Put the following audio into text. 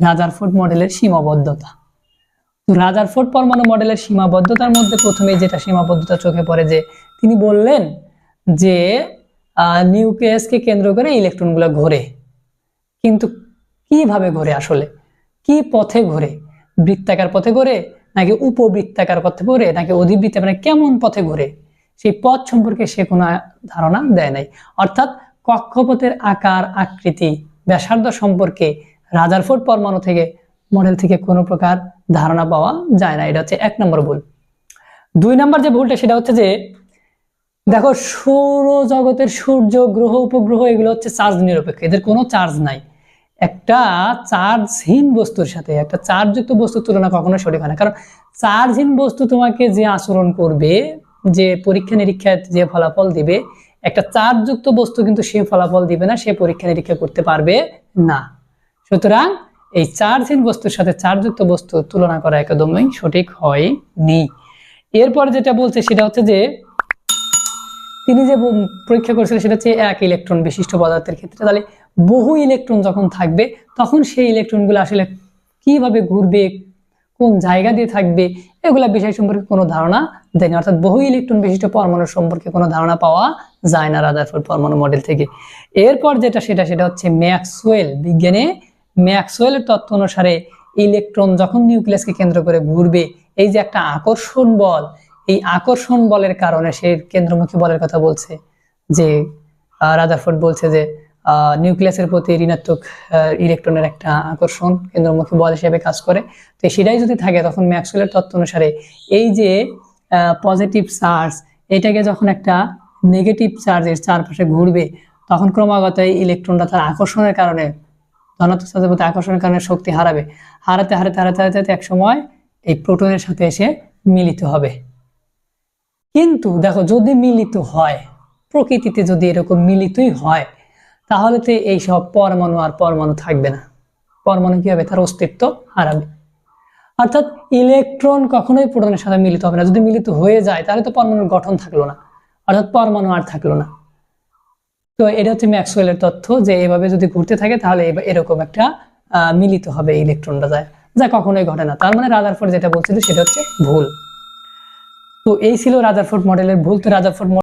রাজারফোর্ড মডেলের সীমাবদ্ধতা। তো রাজারফোর্ড পরমাণু মডেলের সীমাবদ্ধতার মধ্যে প্রথমে যেটা সীমাবদ্ধতা চোখে পড়ে যে তিনি বললেন যে নিউক্লিয়াসকে কেন্দ্র করে ইলেকট্রনগুলো ঘোরে। কিন্তু কীভাবে ঘোরে আসলে? কি পথে ঘোরে? বৃত্তাকার পথে ঘোরে নাকি উপবৃত্তাকার পথে ঘোরে নাকি অধিবৃত্ত মানে কেমন পথে ঘোরে? সেই পথ সম্পর্কে সে কোনো ধারণা দেয় নাই। অর্থাৎ কক্ষপথের আকার, আকৃতি, ব্যাসার্ধ সম্পর্কে রাজারফোর্ড পরমাণু থেকে মডেল থেকে কোনো প্রকার ধারণা পাওয়া যায় না। এটা হচ্ছে এক নম্বর ভুল। দুই নম্বর যে ভুলটা, সেটা হচ্ছে যে, দেখো, সৌরজগতের সূর্য, গ্রহ, উপগ্রহ, এগুলো হচ্ছে চার্জ নিরপেক্ষ। এদের কোনো চার্জ নাই। একটা চার্জহীন বস্তুর সাথে, একটা চার্জযুক্ত বস্তুর তুলনা কখনো সঠিক হয় না। কারণ চার্জহীন বস্তু তোমাকে যে আচরণ করবে, যে পরীক্ষা নিরীক্ষায় যে ফলাফল দিবে, একটা চার্জযুক্ত বস্তু কিন্তু সে ফলাফল দিবে না, সে পরীক্ষা নিরীক্ষা করতে পারবে না। সুতরাং এই চার্জহীন বস্তুর সাথে চার্জযুক্ত বস্তু তুলনা করা একদমই সঠিক হয়নি। এরপর যেটা বলছে সেটা হচ্ছে যে, তিনি যে পরীক্ষা করেছিলেন সেটা হচ্ছে এক ইলেকট্রন বিশিষ্ট পদার্থের ক্ষেত্রে। তাহলে বহু ইলেকট্রন যখন থাকবে, তখন সেই ইলেকট্রনগুলো আসলে কীভাবে ঘুরবে, কোন জায়গা দিয়ে থাকবে, এগুলা বিষয় সম্পর্কে কোনো ধারণা দেয়নি। অর্থাৎ বহু ইলেকট্রন বিশিষ্ট পরমাণু সম্পর্কে কোনো ধারণা পাওয়া যায় না রাদারফোর্ড পরমাণু মডেল থেকে। এরপর যেটা সেটা সেটা হচ্ছে ম্যাক্সওয়েল বিজ্ঞানে ম্যাক্সওয়েলের তত্ত্ব অনুসারে, ইলেকট্রন যখন নিউক্লিয়াসকে কেন্দ্র করে ঘুরবে, এই যে একটা আকর্ষণ বল, এই আকর্ষণ বলের কারণে সে কেন্দ্রমুখী বলের কথা বলছে যে রাদারফোর্ড বলছে যে নিউক্লিয়াসের প্রতি ঋণাত্মক ইলেকট্রনের একটা আকর্ষণ কেন্দ্রমুখী বল হিসেবে কাজ করে। তো সেটাই যদি থাকে, তখন ম্যাক্সওয়েলের তত্ত্ব অনুসারে এই যে পজিটিভ চার্জ এটাকে যখন একটা নেগেটিভ চার্জের চারপাশে ঘুরবে, তখন ক্রমাগত এই ইলেকট্রনটা তার আকর্ষণের কারণে ধনাত্মক চার্জের প্রতি আকর্ষণের কারণে শক্তি হারাবে। হারাতে হারাতে হারাতে হারাতে এক সময় এই প্রোটনের সাথে এসে মিলিত হবে। কিন্তু দেখো, যদি মিলিত হয়, প্রকৃতিতে যদি এরকম মিলিতই হয়, তাহলে তো এই সব পরমাণু আর পরমাণু থাকবে না। পরমাণু কি হবে? তার অস্তিত্ব হারাবে। অর্থাৎ ইলেকট্রন কখনোই প্রোটনের সাথে মিলিত হবে না। যদি মিলিত হয়ে যায়, তাহলে তো পরমাণুর গঠন থাকল না। অর্থাৎ পরমাণু আর থাকল না। তো এটা হচ্ছে ম্যাক্সওয়েলের তথ্য যে এভাবে যদি ঘুরতে থাকে তাহলে এরকম একটা মিলিত হবে ইলেকট্রনটা যায়। যা কখনোই ঘটে না। তার মানে রাদারফোর্ড যেটা বলছিল সেটা হচ্ছে ভুল। তো এই ছিল রাদারফোর্ড মডেলের ভুল। তো রাদারফোর্ড